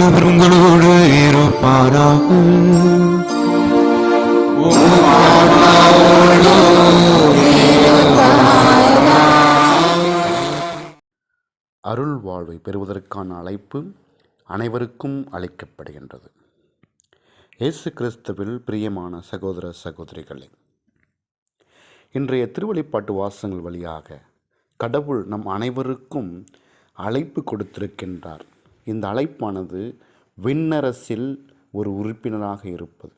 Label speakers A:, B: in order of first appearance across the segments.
A: ஆண்டவர் உங்களோடு இருப்பாராக
B: அருள் வாழ்வை பெறுவதற்கான அழைப்பு அனைவருக்கும் அளிக்கப்படுகின்றது. இயேசு கிறிஸ்துவில் பிரியமான சகோதர சகோதரிகளே இன்றைய திருவழிப்பாட்டு வாசங்கள் வழியாக கடவுள் நம் அனைவருக்கும் அழைப்பு கொடுத்திருக்கின்றார். இந்த அழைப்பானது விண்ணரசில் ஒரு உறுப்பினராக இருப்பது.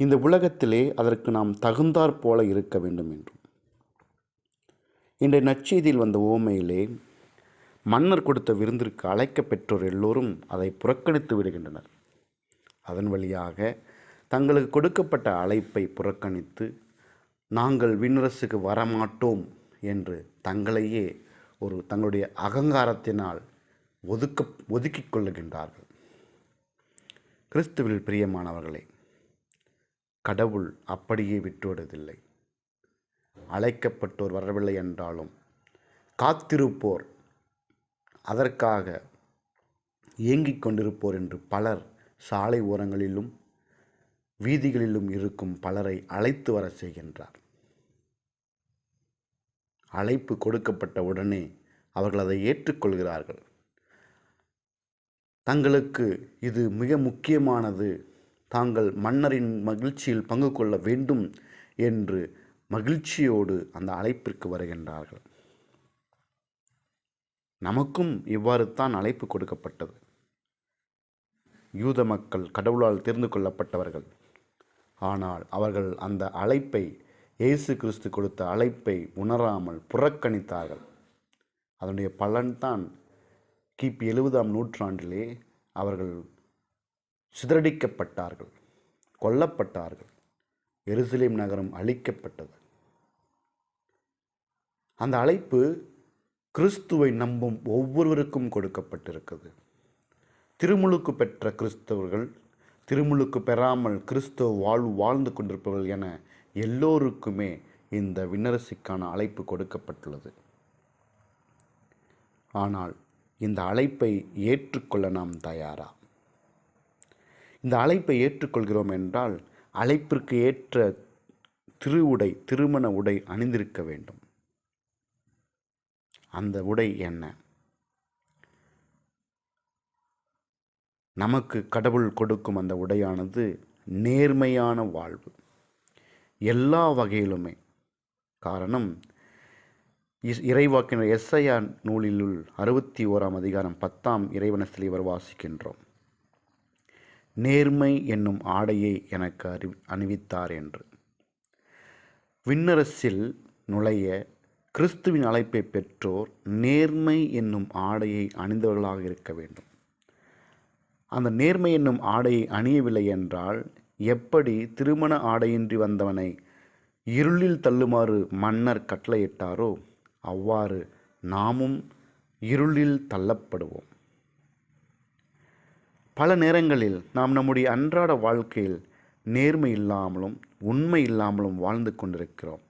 B: இந்த உலகத்திலே அதற்கு நாம் தகுந்தாற் போல இருக்க வேண்டும் என்றும். இன்றைய நச்செய்தியில் வந்த ஓமையிலே மன்னர் கொடுத்த விருந்திற்கு அழைக்க பெற்றோர் எல்லோரும் அதை புறக்கணித்து விடுகின்றனர். அதன் வழியாக தங்களுக்கு கொடுக்கப்பட்ட அழைப்பை புறக்கணித்து நாங்கள் விண்ணரசுக்கு வரமாட்டோம் என்று தங்களையே ஒரு தங்களுடைய அகங்காரத்தினால் ஒதுக்க ஒதுக்கிக் கொள்ளுகின்றார்கள் கிறிஸ்துவில் பிரியமானவர்களே கடவுள் அப்படியே விட்டுவிடுவதில்லை. அழைக்கப்பட்டோர் வரவில்லை என்றாலும் காத்திருப்போர் அதற்காக இயங்கிக் கொண்டிருப்போர் என்று பலர் சாலை ஓரங்களிலும் வீதிகளிலும் இருக்கும் பலரை அழைத்து வர செய்கின்றார். அழைப்பு கொடுக்கப்பட்ட உடனே அவர்கள் அதை ஏற்றுக்கொள்கிறார்கள். தங்களுக்கு இது மிக முக்கியமானது. தாங்கள் மன்னரின் மகிழ்ச்சியில் பங்கு கொள்ள வேண்டும் என்று மகிழ்ச்சியோடு அந்த அழைப்பிற்கு வருகின்றார்கள். நமக்கும் இவ்வாறு தான் அழைப்பு கொடுக்கப்பட்டது. யூத மக்கள் கடவுளால் தெரிந்து கொள்ளப்பட்டவர்கள். ஆனால் அவர்கள் அந்த அழைப்பை இயேசு கிறிஸ்து கொடுத்த அழைப்பை உணராமல் புறக்கணித்தார்கள். அதனுடைய பலன்தான் கிபி எழுபதாம் நூற்றாண்டிலே அவர்கள் சிதறடிக்கப்பட்டார்கள் கொல்லப்பட்டார்கள் எருசலேம் நகரம் அழிக்கப்பட்டது. அந்த அழைப்பு கிறிஸ்துவை நம்பும் ஒவ்வொருவருக்கும் கொடுக்கப்பட்டிருக்குது திருமுழுக்கு பெற்ற கிறிஸ்தவர்கள் திருமுழுக்கு பெறாமல் கிறிஸ்துவ வாழ்வு வாழ்ந்து கொண்டிருப்பவர்கள் என எல்லோருக்குமே இந்த விண்ணரசிக்கான அழைப்பு கொடுக்கப்பட்டுள்ளது. ஆனால் இந்த அழைப்பை ஏற்றுக்கொள்ள நாம் தயாரா? இந்த அழைப்பை ஏற்றுக்கொள்கிறோம் என்றால் அழைப்பிற்கு ஏற்ற திரு உடை திருமண உடை அணிந்திருக்க வேண்டும். அந்த உடை என்ன? நமக்கு கடவுள் கொடுக்கும் அந்த உடையானது நேர்மையான வாழ்வு. எல்லா வகையிலுமே. காரணம் இறைவாக்கினர் எஸ்ஐயா நூலிலுள் அறுபத்தி ஓராம் அதிகாரம் பத்தாம் இறைவனத்தில் இவர் வாசிக்கின்றோம். நேர்மை என்னும் ஆடையை எனக்கு அறி அணிவித்தார் என்று. விண்ணரசில் நுழைய கிறிஸ்துவின் அழைப்பை பெற்றோர் நேர்மை என்னும் ஆடையை அணிந்தவர்களாக இருக்க வேண்டும். அந்த நேர்மை என்னும் ஆடையை அணியவில்லை என்றால் எப்படி திருமண ஆடையின்றி வந்தவனை இருளில் தள்ளுமாறு மன்னர் கட்டளையிட்டாரோ அவ்வாறு நாமும் இருளில் தள்ளப்படுவோம். பல நேரங்களில் நாம் நம்முடைய அன்றாட வாழ்க்கையில் நேர்மை இல்லாமலும் உண்மை இல்லாமலும் வாழ்ந்து கொண்டிருக்கிறோம்.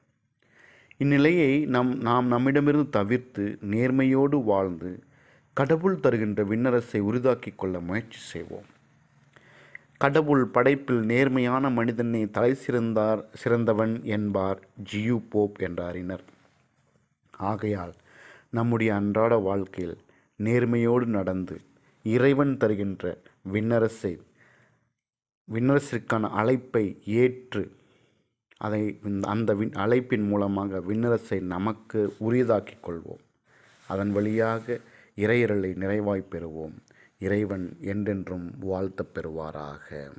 B: இந்நிலையை நம் நாம் நம்மிடமிருந்து தவிர்த்து நேர்மையோடு வாழ்ந்து கடவுள் தருகின்ற விண்ணரசை உரிதாக்கிக் கொள்ள முயற்சி செய்வோம். கடவுள் படைப்பில் நேர்மையான மனிதனை தலை சிறந்தார் சிறந்தவன் என்பார் ஜியு போப் என்ற அறிஞர் ஆகையால் நம்முடைய அன்றாட வாழ்க்கையில் நேர்மையோடு நடந்து இறைவன் தருகின்ற விண்ணரசை விண்ணரசிற்கான அழைப்பை ஏற்று அதை அந்த விண் அழைப்பின் மூலமாக விண்ணரசை நமக்கு உரியதாக்கிக் கொள்வோம். அதன் வழியாக இறையரலை நிறைவாய் பெறுவோம். இறைவன் என்றென்றும் வாழ்த்த பெறுவாராக.